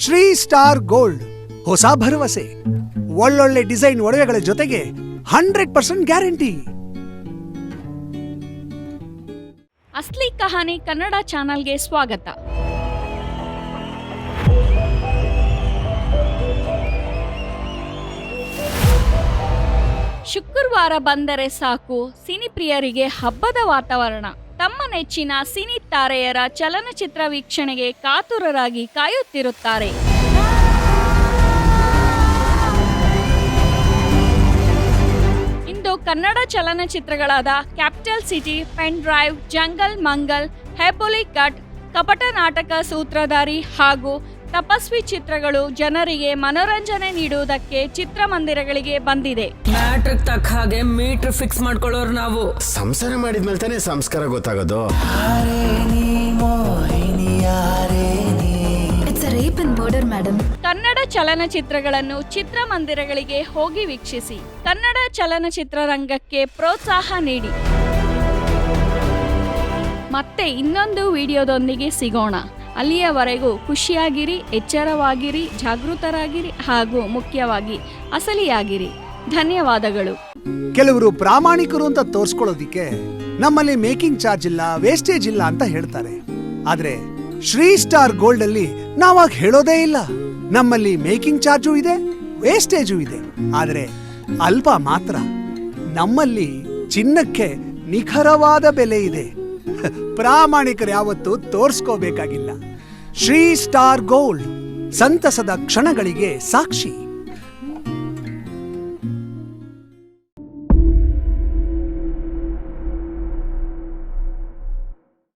Shri star gold. ಹೊಸ ಭರವಸೆ. ಒಳ್ಳೊಳ್ಳೆ ಡಿಸೈನ್ ಒಡವೆಗಳ ಜೊತೆಗೆ hundred percent guarantee. Asli Kahani Kannada ಚಾನಲ್ಗೆ ಸ್ವಾಗತ. ಶುಕ್ರವಾರ ಬಂದರೆ ಸಾಕು ಸಿನಿಪ್ರಿಯರಿಗೆ ಹಬ್ಬದ ವಾತಾವರಣ. ತಮ್ಮ ನೆಚ್ಚಿನ ಸಿನಿ ತಾರೆಯರ ಚಲನಚಿತ್ರ ವೀಕ್ಷಣೆಗೆ ಕಾತುರರಾಗಿ ಕಾಯುತ್ತಿರುತ್ತಾರೆ. ಇಂದು Kannada ಚಲನಚಿತ್ರಗಳಾದ capital city, pen drive, jungle Mangal ಹೆಬೋಲಿ cut, ಕಪಟ ನಾಟಕ ಸೂತ್ರಧಾರಿ ಹಾಗೂ ತಪಸ್ವಿ ಚಿತ್ರಗಳು ಜನರಿಗೆ ಮನೋರಂಜನೆ ನೀಡುವುದಕ್ಕೆ ಚಿತ್ರಮಂದಿರಗಳಿಗೆ ಬಂದಿದೆ. ಮ್ಯಾಟ್ರಿಕ್ ತಕ್ಕ ಹಾಗೆ ಮೀಟರ್ ಫಿಕ್ಸ್ ಮಾಡ್ಕೊಳ್ಳೋರು ನಾವು. ಸಂಸಾರ ಮಾಡಿದ್ಮೇಲೆ ತಾನೇ ಸಂಸ್ಕಾರ ಗೊತ್ತಾಗೋದು. ಕನ್ನಡ ಚಲನಚಿತ್ರಗಳನ್ನು ಚಿತ್ರಮಂದಿರಗಳಿಗೆ ಹೋಗಿ ವೀಕ್ಷಿಸಿ. ಕನ್ನಡ ಚಲನಚಿತ್ರರಂಗಕ್ಕೆ ಪ್ರೋತ್ಸಾಹ ನೀಡಿ. ಮತ್ತೆ ಇನ್ನೊಂದು ವಿಡಿಯೋದೊಂದಿಗೆ ಸಿಗೋಣ. ಅಲ್ಲಿಯವರೆಗೂ ಖುಷಿಯಾಗಿರಿ, ಎಚ್ಚರವಾಗಿರಿ, ಜಾಗೃತರಾಗಿರಿ ಹಾಗೂ ಮುಖ್ಯವಾಗಿ ಅಸಲಿಯಾಗಿರಿ. ಧನ್ಯವಾದಗಳು. ಕೆಲವರು ಪ್ರಾಮಾಣಿಕರು ಅಂತ ತೋರ್ಸ್ಕೊಳ್ಳೋದಿಕ್ಕೆ ನಮ್ಮಲ್ಲಿ ಮೇಕಿಂಗ್ ಚಾರ್ಜ್ ಇಲ್ಲ, ವೇಸ್ಟೇಜ್ ಇಲ್ಲ ಅಂತ ಹೇಳ್ತಾರೆ. ಆದ್ರೆ ಶ್ರೀ ಸ್ಟಾರ್ ಗೋಲ್ಡ್ ಅಲ್ಲಿ ನಾವಾಗ ಹೇಳೋದೇ ಇಲ್ಲ. ನಮ್ಮಲ್ಲಿ ಮೇಕಿಂಗ್ ಚಾರ್ಜು ಇದೆ, ವೇಸ್ಟೇಜು ಇದೆ. ಆದ್ರೆ ಅಲ್ಪ ಮಾತ್ರ ನಮ್ಮಲ್ಲಿ ಚಿನ್ನಕ್ಕೆ ನಿಖರವಾದ ಬೆಲೆ ಇದೆ. ಪ್ರಾಮಾಣಿಕರು ಯಾವತ್ತೂ ತೋರಿಸ್ಕೋಬೇಕಾಗಿಲ್ಲ. ಶ್ರೀ ಸ್ಟಾರ್ ಗೋಲ್ಡ್ ಸಂತಸದ ಕ್ಷಣಗಳಿಗೆ ಸಾಕ್ಷಿ.